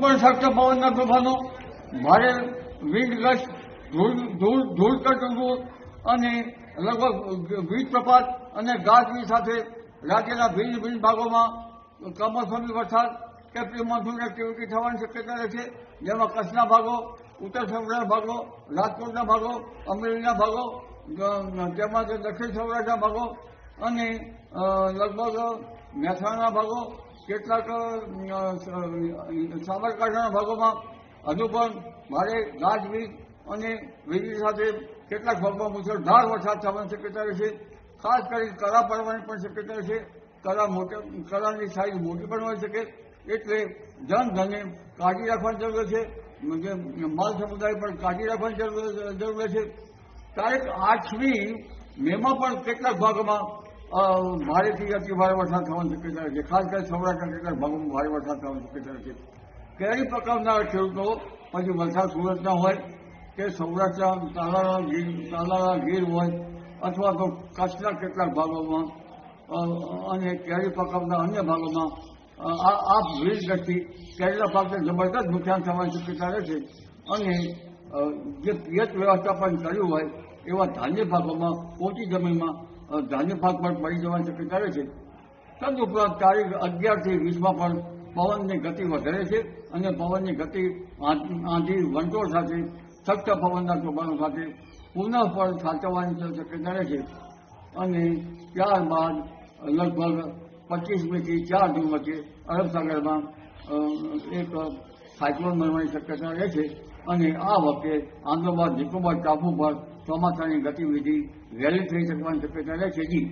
પણ શક્ત પવનના તોફાનો. ભારે વીજ ગસ્ટ ધૂળ ધૂળ કટવું અને લગભગ વીજ પ્રપાત અને ગાજવીજ સાથે રાજ્યના ભિન્ન ભિન્ન ભાગોમાં કમોસમી વરસાદ કે પ્રી મોન્સૂન એક્ટિવિટી થવાની શક્યતા રહે છે. જેમાં કચ્છના ભાગો, ઉત્તર સૌરાષ્ટ્રના ભાગો, રાજકોટના ભાગો, અમરેલીના ભાગો તેમજ દક્ષિણ સૌરાષ્ટ્રના ભાગો અને લગભગ મહેસાણાના ભાગો કેટલાક સાબરકાંઠાના ભાગોમાં હજુ પણ ભારે ગાજવીજ અને વીજળી સાથે કેટલાક ભાગમાં મુશળધાર વરસાદ થવાની શક્યતા રહેશે. ખાસ કરી કરા પડવાની પણ શક્યતા રહેશે. કરા મોટા કરાની સાઈઝ મોટી પણ હોઈ શકે. એટલે જનધને કાઢી રાખવાની જરૂર છે માલ સમુદાય પણ કાઢી રાખવાની જરૂર છે તારીખ આઠમી મેમાં પણ કેટલાક ભાગોમાં ભારેથી અતિ ભારે વરસાદ થવાની શક્યતા છે. ખાસ કરીને સૌરાષ્ટ્રના કેટલાક ભાગોમાં ભારે વરસાદ થવાની શક્યતા છે. કેરી પકવનાર ખેડૂતો, પછી વલસાડ સુરતના હોય, કે સૌરાષ્ટ્રના તાલાળા ગીર તાલાળા ગીર હોય, અથવા તો કચ્છના કેટલાક ભાગોમાં અને કેરી પકવના અન્ય ભાગોમાં આ વીજ ગતિ કેરીના પાકને જબરદસ્ત નુકસાન થવાની શક્યતા રહેશે અને જે પિયત વ્યવસ્થાપન કર્યું હોય, એવા ધાન્ય ભાગોમાં ઓછી જમીનમાં ધાન્ય પાક પણ પડી જવાની શક્યતા રહે છે. તદુપરાંત તારીખ અગિયારથી વીસમાં પણ પવનની ગતિ વધારે છે અને પવનની ગતિ આંધી વંટોળ સાથે સખ્ત પવનના તોફાનો સાથે પુનઃ પણ સાચવવાની શક્યતા રહે છે. અને ત્યારબાદ લગભગ પચીસમીથી ચાર જૂન વચ્ચે અરબ સાગરમાં એક સાયક્લોન બનવાની શક્યતા રહે છે. અને આ વખતે આંદોલન નિકોબાર ટાપુ પર ચોમાસાની ગતિવિધિ વહેલી થઈ શકવાની શક્યતા રહે છે જી.